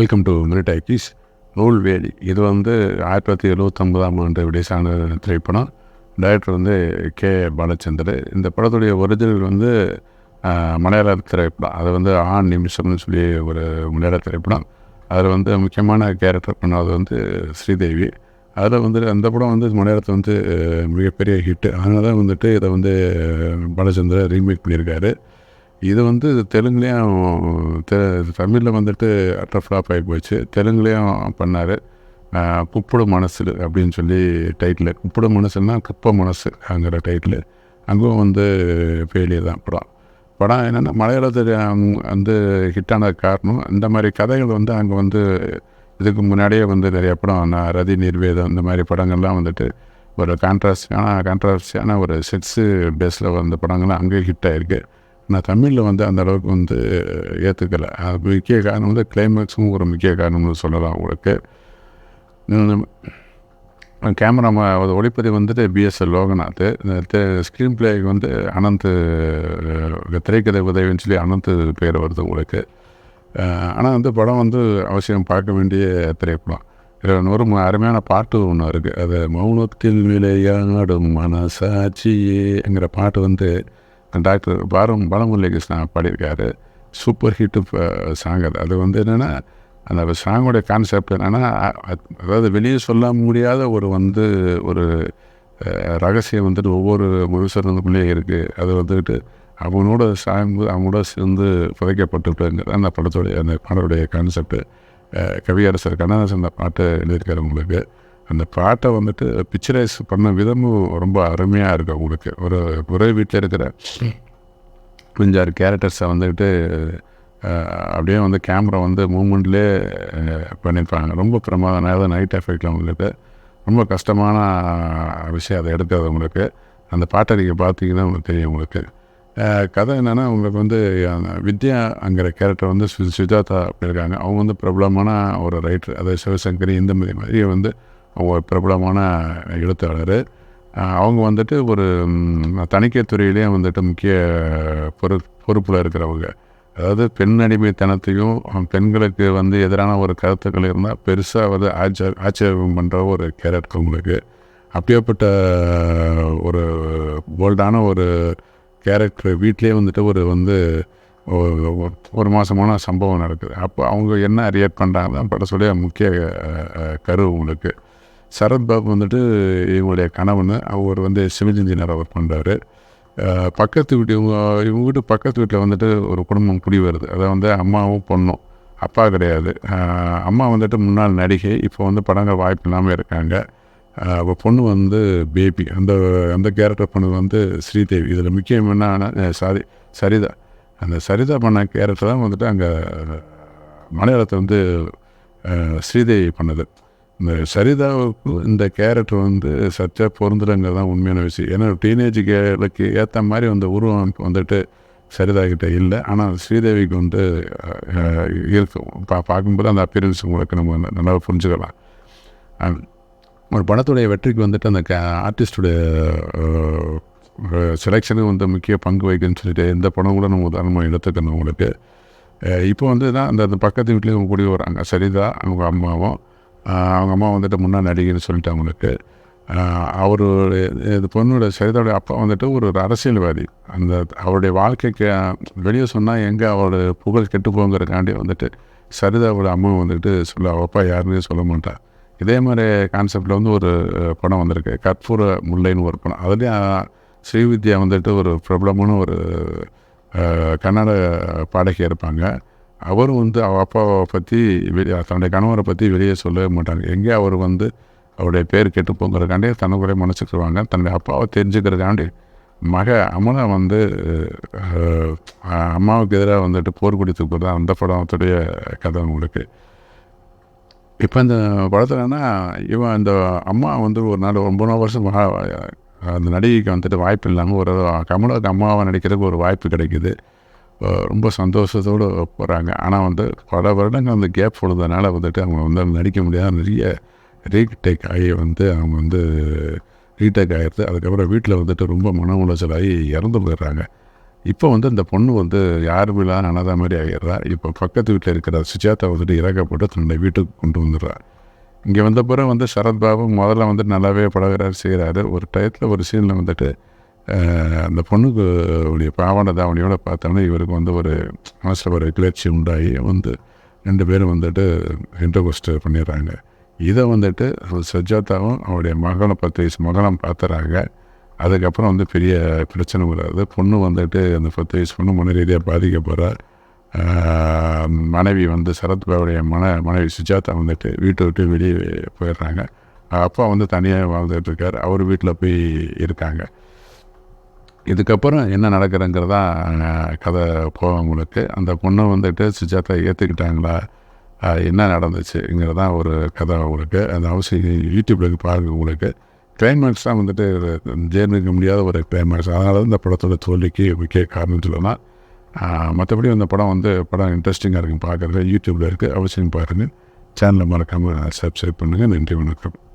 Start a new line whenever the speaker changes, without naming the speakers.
Welcome to மிலிடைக்கிஸ் நூல்வேலி இது வந்து ஆயிரத்தி தொள்ளாயிரத்தி எழுபத்தொம்பதாம் ஆண்டு ரிலீஸான திரைப்படம். டைரக்டர் வந்து கே. பாலச்சந்தர் இந்த படத்துடைய ஒரிஜினல் வந்து மலையாள திரைப்படம். அது வந்து ஆண் நிமிஷம்னு சொல்லி ஒரு மலையாள திரைப்படம். அதில் வந்து முக்கியமான கேரக்டர் பண்ணது வந்து ஸ்ரீதேவி. அதில் வந்து அந்த படம் வந்து மலையாளத்தில் வந்து மிகப்பெரிய ஹிட்டு அதனால தான் வந்துட்டு இதை வந்து பாலச்சந்திர ரீமேக் பண்ணியிருக்காரு. இது வந்து தெலுங்குலேயும் தெ தமிழில் வந்துட்டு அட்டர் ஃப்ளாப் ஆகி போச்சு. தெலுங்குலேயும் பண்ணார். குப்புடு மனசில் அப்படின்னு சொல்லி டைட்டில் குப்புடு மனசுன்னா குப்பை மனசுங்கிற டைட்டில் அங்கும் வந்து ஃபெயிலியர் தான் படம். படம் என்னென்னா மலையாளத்தில் வந்து ஹிட்டான காரணம் இந்த மாதிரி கதைகள் வந்து அங்கே வந்து இதுக்கு முன்னாடியே வந்து நிறைய படம் நான் ரதி நிர்வேதம் இந்த மாதிரி படங்கள்லாம் வந்துட்டு ஒரு கான்ட்ராஸ்டான கான்ட்ராஸ்டியான ஒரு செக்ஸு பேஸில் வந்த படங்கள்லாம் அங்கேயும் ஹிட் ஆகிருக்கு நான் தமிழில் வந்து அந்த அளவுக்கு வந்து ஏற்றுக்கலை அது முக்கிய காரணம் வந்து கிளைமேக்ஸும் ஒரு முக்கிய காரணம்னு சொல்லலாம் உங்களுக்கு. கேமரா ஒளிப்பதிவு வந்துட்டு பிஎஸ்எல் லோகநாத். ஸ்க்ரீன் பிளேக்கு வந்து அனந்த் திரைக்கதை உதவின்னு சொல்லி அனந்த் பேர் வருது உங்களுக்கு. ஆனால் வந்து படம் வந்து அவசியம் பார்க்க வேண்டிய திரைப்படம். இதில் ஒரு அருமையான பாட்டு ஒன்று இருக்குது அது மௌனத்தில் விளையாடும் மனசாட்சியேங்கிற பாட்டு வந்து டாக்டர் பாரம் பாலமுரளி கிருஷ்ணா பாடியிருக்காரு. சூப்பர் ஹிட்டு சாங் அது. அது வந்து என்னென்னா அந்த சாங்கோடைய கான்செப்ட் என்னென்னா அதாவது வெளியே சொல்ல முடியாத ஒரு வந்து ஒரு ரகசியம் வந்துட்டு ஒவ்வொரு மனுஷனுக்குள்ளேயே இருக்குது அது வந்துட்டு அவனோட சாய்ந்து அவனோட சேர்ந்து புதைக்கப்பட்டுட்டுங்கிறது அந்த படத்துடைய அந்த பாடலுடைய கான்செப்ட் கவியரசர் கண்ணதாசன் அந்த பாட்டு எழுதியிருக்காரு உங்களுக்கு. அந்த பாட்டை வந்துட்டு பிக்சரைஸ் பண்ண விதமும் ரொம்ப அருமையாக இருக்குது உங்களுக்கு ஒரு ஒரே வீட்டில் இருக்கிற அஞ்சாறு கேரக்டர்ஸை வந்துட்டு அப்படியே வந்து கேமரா வந்து மூமெண்ட்லேயே பண்ணியிருப்பாங்க. ரொம்ப பிரமாதம். நேரம் நைட் எஃபெக்டில் உங்களுக்கு ரொம்ப கஷ்டமான விஷயம் அதை எடுக்கிறது உங்களுக்கு அந்த பாட்டை நீங்கள் பார்த்தீங்கன்னா உங்களுக்கு தெரியும் உங்களுக்கு. கதை என்னென்னா உங்களுக்கு வந்து வித்யாங்கிற கேரக்டர் வந்து சு சுஜாதா அப்படி இருக்காங்க. அவங்க வந்து பிரபலமான ஒரு ரைட்டர் அதாவது சிவசங்கரி இந்த மாதிரி மாதிரி வந்து பிரபலமான எழுத்தாளர். அவங்க வந்துட்டு ஒரு தணிக்கை துறையிலேயே வந்துட்டு முக்கிய பொறு பொறுப்பில் இருக்கிறவங்க. அதாவது பெண் அடிமைத்தனத்தையும் பெண்களுக்கு வந்து எதிரான ஒரு கருத்துக்கள் இருந்தால் பெருசாக வந்து ஆச்ச ஆட்சேபம் பண்ணுற ஒரு கேரக்டர் உங்களுக்கு அப்படியேப்பட்ட ஒரு போல்டான ஒரு கேரக்டர் வீட்லேயே வந்துட்டு ஒரு வந்து ஒரு மாதமான சம்பவம் நடக்குது. அப்போ அவங்க என்ன ரியாக்ட் பண்ணுறாங்க தான் சொல்லி முக்கிய கரு உங்களுக்கு. சரத் பாபு வந்துட்டு இவங்களுடைய கணவன் அவர் வந்து சிவில் இன்ஜினியர் அவர் பண்ணுறாரு பக்கத்து வீட்டு இவங்க இவங்க வீட்டு பக்கத்து வீட்டில் வந்துட்டு ஒரு குடும்பம் குடி வருது. அதை வந்து அம்மாவும் பொண்ணும் அப்பா கிடையாது. அம்மா வந்துட்டு முன்னாள் நடிகை இப்போ வந்து படங்கள் வாய்ப்பு இல்லாமல் இருக்காங்க. அவள் பொண்ணு வந்து பேபி. அந்த அந்த கேரக்டர் பொண்ணு வந்து ஸ்ரீதேவி. இதில் முக்கியம் என்னன்னா சாரி சரிதா. அந்த சரிதா பண்ண கேரக்டர் தான் வந்துட்டு அங்கே மலையாளத்தை வந்து ஸ்ரீதேவி பண்ணது. இந்த சரிதாவுக்கு இந்த கேரக்டர் வந்து சர்ச்சா பொருந்துலங்கிறது தான் உண்மையான விஷயம். ஏன்னா டீனேஜ் கேளுக்கு ஏற்ற மாதிரி அந்த உருவம் வந்துட்டு சரிதா கிட்டே இல்லை. ஆனால் ஸ்ரீதேவிக்கு வந்து இருக்கும். பா பார்க்கும்போது அந்த அப்பியரன்ஸ் உங்களுக்கு நம்ம நல்லா புரிஞ்சுக்கலாம். ஒரு படத்துடைய வெற்றிக்கு வந்துட்டு அந்த ஆர்டிஸ்டுடைய செலெக்ஷனும் வந்து முக்கிய பங்கு வகிக்குன்னு சொல்லிட்டு எந்த படம் கூட நம்ம உதாரணமாக எடுத்துக்கணும் உங்களுக்கு. இப்போ வந்து தான் அந்த அந்த பக்கத்து வீட்லேயும் கூடி வராங்க. சரிதா அவங்க அம்மாவும் அவங்க அம்மா வந்துட்டு முன்னாள் நடிகைன்னு சொல்லிட்டு அவங்களுக்கு அவர் இது பொண்ணோட சரிதாவுடைய அப்பா வந்துட்டு ஒரு அரசியல்வாதி. அந்த அவருடைய வாழ்க்கைக்கு வெளியே சொன்னால் எங்கே அவரோட புகழ் கெட்டு போங்கிறக்காண்டி வந்துட்டு சரிதாவோட அம்மா வந்துட்டு சொல்ல அவள் அப்பா யாருன்னு சொல்ல மாட்டா. இதே மாதிரி கான்செப்டில் வந்து ஒரு படம் வந்திருக்கு. கற்பூர முல்லைன்னு ஒரு படம். அதுலேயும் ஸ்ரீவித்யா வந்துட்டு ஒரு பிரபலமான ஒரு கன்னட பாடகி இருப்பாங்க. அவரும் வந்து அவ அப்பாவை பற்றி வெளியே தன்னுடைய கணவரை பற்றி வெளியே சொல்லவே மாட்டாங்க. எங்கே அவர் வந்து அவருடைய பேர் கெட்டு போங்கிறக்காண்டி தனக்குள்ளே மனசுக்குருவாங்க தன்னுடைய அப்பாவை தெரிஞ்சுக்கிறதுக்காண்டி மக அமலா வந்து அம்மாவுக்கு எதிராக வந்துட்டு போர்க்குடி தூக்குறது தான் அந்த படத்துடைய கதை உங்களுக்கு. இப்போ இந்த படத்துலன்னா இவன் அந்த அம்மா வந்து ஒரு நாள் ஒன்பது வருஷம் அந்த நடிகைக்கு வந்துட்டு வாய்ப்பு இல்லாமல் ஒரு கமலாவுக்கு அம்மாவை நடிக்கிறதுக்கு ஒரு வாய்ப்பு கிடைக்குது. ரொம்ப சந்தோஷத்தோடு போகிறாங்க ஆனால் வந்து பல வருடங்கள் அந்த கேப் விழுந்ததுனால வந்துட்டு அவங்க வந்து நடிக்க முடியாத நிறைய ரீடேக் ஆகி வந்து அவங்க வந்து ரீடேக் ஆகிடுது அதுக்கப்புறம் வீட்டில் வந்துட்டு ரொம்ப மன உளைச்சலாகி இறந்து போயிடுறாங்க. இப்போ வந்து அந்த பொண்ணு வந்து யாரும் இல்லாத அனாத மாதிரி ஆகிடுறா இப்போ பக்கத்து வீட்டில் இருக்கிற சுஜாதா வந்துட்டு இறக்கப்பட்டு தன்னுடைய வீட்டுக்கு கொண்டு வந்துடுறா. இங்கே வந்த பிறகு வந்து சரத்பாபு முதல்ல வந்துட்டு நல்லாவே பழகிறார் செய்கிறாரு ஒரு டயத்தில் ஒரு சீனில் வந்துட்டு அந்த பொண்ணுக்கு உடைய பாவாடை தாவணியோட பார்த்தோன்னே இவருக்கு வந்து ஒரு மனசில் ஒரு கிளர்ச்சி உண்டாகி வந்து ரெண்டு பேரும் வந்துட்டு இன்டர்கோஸ்ட் பண்ணிடுறாங்க. இதை வந்துட்டு சஜாதாவும் அவருடைய மகனை பத்து வயசு மகனும் பார்த்துறாங்க. அதுக்கப்புறம் வந்து பெரிய பிரச்சனை வராது. பொண்ணு வந்துட்டு அந்த பத்து வயசு பொண்ணு மன ரீதியாக பாதிக்க போகிறார் மனைவி வந்து சரத்பாவுடைய மன மனைவி சுஜாதா வந்துட்டு வீட்டை விட்டு வெளியே போயிடுறாங்க. அப்பா வந்து தனியாக வாழ்ந்துட்டு இருக்கார். அவர் வீட்டில் போய் இருக்காங்க. இதுக்கப்புறம் என்ன நடக்குதுங்கிறதா கதை போகும் உங்களுக்கு அந்த பொண்ணை வந்துட்டு சுஜாதா ஏற்றுக்கிட்டாங்களா என்ன நடந்துச்சுங்கிறதான் ஒரு கதை உங்களுக்கு அந்த அவசியம் யூடியூப்பில் பாருங்க உங்களுக்கு கிளைமேக்ஸ் தான் வந்துட்டு ஜேர்னிக்க முடியாத ஒரு கிளைமேக்ஸ் அதனால தான் இந்த படத்தோட தோல்விக்கு முக்கிய காரணம் சொல்லலாம். மற்றபடி அந்த படம் வந்து படம் இன்ட்ரெஸ்டிங்காக இருக்கும் பார்க்குறது யூடியூப்பில் இருக்குது அவசியம் பாருங்கள் சேனலை மறக்காமல் சப்ஸ்கிரைப் பண்ணுங்கள் நன்றி வணக்கம்.